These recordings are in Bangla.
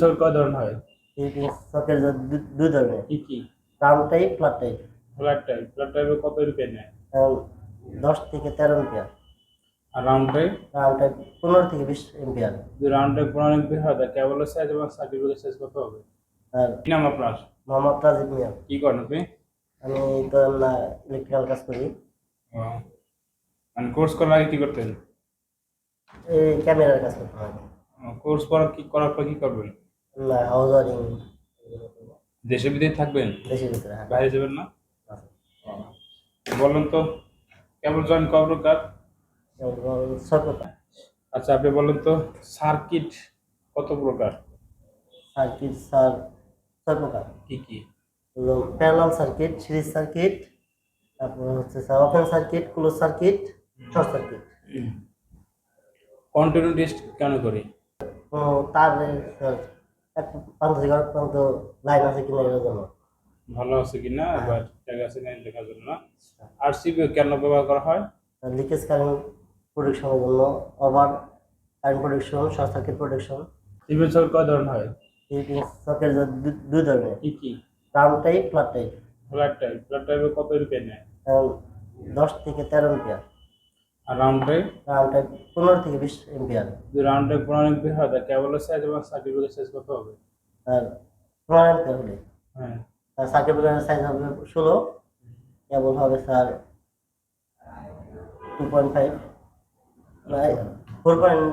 সকেট কয় ধরনের হয়? সকেট দুই ধরনের। কি কি? Round type flat type flat type flat টাইপে কত রুপিয়া নেয়? দশ থেকে তেরো এম্পিয়ার আর রাউন্ড টাইপ রাউন্ড টাইপ পনেরো থেকে বিশ এম্পিয়ার রাউন্ড টাইপ পনেরো এমপি হয় তাহলে কেবলের সাইজ এবং সার্কিটের সাইজ কত হবে? কি নাম আপনার? মোহাম্মদ রাজিব মিয়া। কি করেন আপনি? আমি তো ইলেকট্রিক্যাল কাজ করি। মানে কোর্স করার আগে কি করতেন? এই ক্যামেরার কাজ করতে হয় কোর্স করার কি করার পর কি করবেন? না হাউস ওয়ারিং দেশে বিদেশে থাকবেন? দেশের ভিতরে হ্যাঁ। বাইরে যাবেন না? বলেন তো কেবল জয়েন কার ছয় প্রকার আচ্ছা আপনি বলেন তো সার্কিট কত প্রকার? সার্কিট স্যার ছয় প্রকার কি কি? হলো প্যারালাল সার্কিট সিরিজ সার্কিট তারপর হচ্ছে sir open circuit close circuit short circuit continue test কেন করি? তার লাইন আছে কিনা এর জন্য ভালো আছে কিনা? বা ঠিকঠাক আছে কিনা দেখার জন্য। আর সিপিও কেন ব্যবহার করা হয়? লিকেজ কারেন্ট প্রোটেকশনের জন্য over current protection short circuit protection TV socket কয় ধরনের হয়? সকেট দুই ধরনের। কি কি? Round type flat type flat type flat টাইপে কত রুপিয়া নেয়? দশ থেকে তেরো এম্পিয়ার আর রাউন্ড টাইপ পনেরো থেকে বিশ এম্পিয়ার যদি রাউন্ড পনেরো এমপি হয় তাহলে কেবলের সাইজ এবং সার্কিটের সাইজ কত হবে? আর পনেরো এম্পিয়ার হলে হ্যাঁ। ব্রেকারের সাইজ হবে ষোলো। কেবল হবে sir two point five four point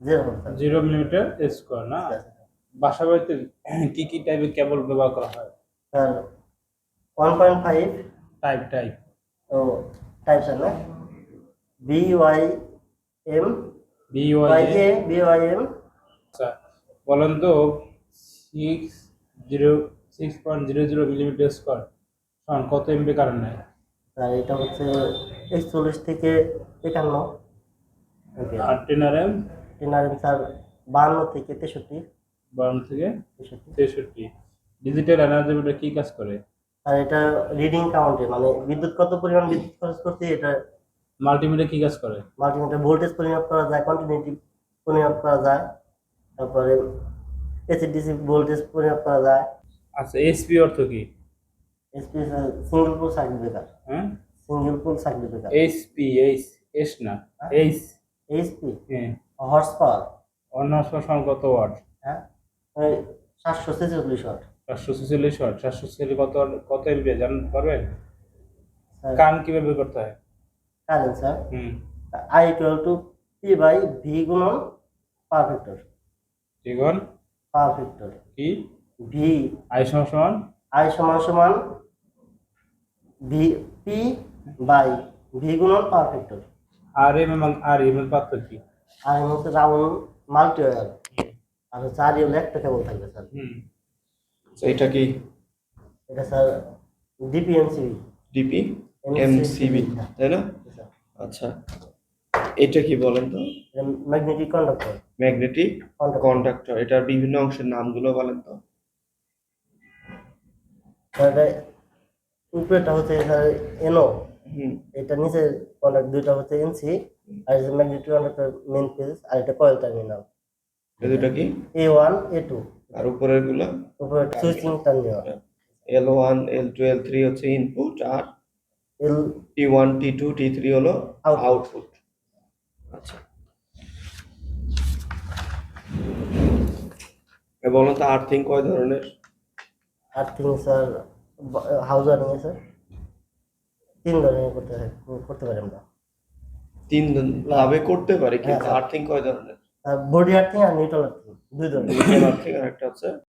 zero হবে জিরো মিলিমিটার স্কোয়ার না? বাসা বাড়িতে কি কি টাইপের কেবল ব্যবহার করা হয়? Sir one point five type type ও টাইপ স্যার না? B Y M B Y Y A B Y M আচ্ছা বলেন তো six zero six point zero zero millimetre square সমান কত এমবি কারেন্ট নেয়? স্যার এটা হচ্ছে একচল্লিশ থেকে একান্ন। আর টেন আর এম টেনার স্যার বান্ন থেকে তেষট্টি। বারো থেকে তেষট্টি। তেষট্টি। ডিজিটাল এনার্জি মিটার কি কাজ করে? আর এটা রিডিং কাউন্টে মানে বিদ্যুৎ কত পরিমাণ বিদ্যুৎ খরচ করছে এটা মাল্টিমিটার কি কাজ করে? মাল্টিমিটার ভোল্টেজ পরিমাপ করা যায় কন্টিনিউটি পরিমাপ করা যায় তারপরে এসিডিসি ভোল্টেজ পরিমাপ করা যায়। আচ্ছা এসপি অর্থ কি? SP single pole circuit breaker হ্যাঁ? Single pole circuit breaker HP H S না এইচ এইচপি হ্যাঁ। হর্স পাওয়ার অন্য সমান কত ওয়াট হ্যাঁ? ওই সাতশো ছেচল্লিশ ওয়াট চারশো ছেচল্লিশ ওয়াট চারশো ছেচল্লিশ কত কত এমবি জানতে পারবেন? কান কীভাবে করতে হয়? Current sir I equal to P by V গুণন ফ্যাক্টর দ্বিগুণ পাওয়ার ফ্যাক্টর কি? ভি আই সমান সমান? আই সমান সমান ভি পি বাই ভি গুণন পাওয়ার ফ্যাক্টর আর এম আর এম এর পার্থক্য কি? আর এর হচ্ছে রাউন্ড মাল্টি ওয়ার আর হচ্ছে আর হলে একটা কেবল থাকবে স্যার। হুম। এটা কি? এটা স্যার ডিপিএমসিবি ডিপি এমসিবি তাই না? আচ্ছা। এটা কি বলেন তো? ম্যাগনেটিক কন্ডাক্টর ম্যাগনেটিক কন্ডাক্টর এটার বিভিন্ন অংশের নামগুলো বলেন তো। উপরেটা হচ্ছে এনও হুম। এটা নিচে কন্ডাক্ট দুইটা হচ্ছে এনসি আর ম্যাগনেটিক কন্ডাক্টর মেন পেজ আর এটা কয়েল টার্মিনাল এই দুটো কি? এ ওয়ান এ টু আর উপরেরগুলো উপরে switching terminal L one L two L three হচ্ছে ইনপুট আর L T one T two T three হলো. আউটপুট আচ্ছা। এ বলুন তো আর্থিং কয় ধরনের? Earthing sir house wiring sir তিন ধরনের করতে করতে পারি আমরা। তিন ভাবে করতে পারি কিন্তু হ্যাঁ, হ্যাঁ। আর্থিং কয় ধরনের? বডি আর্থিং আর নিউট্রাল আর্থিং দুই ধরনের। আর্থিং আর একটা হচ্ছে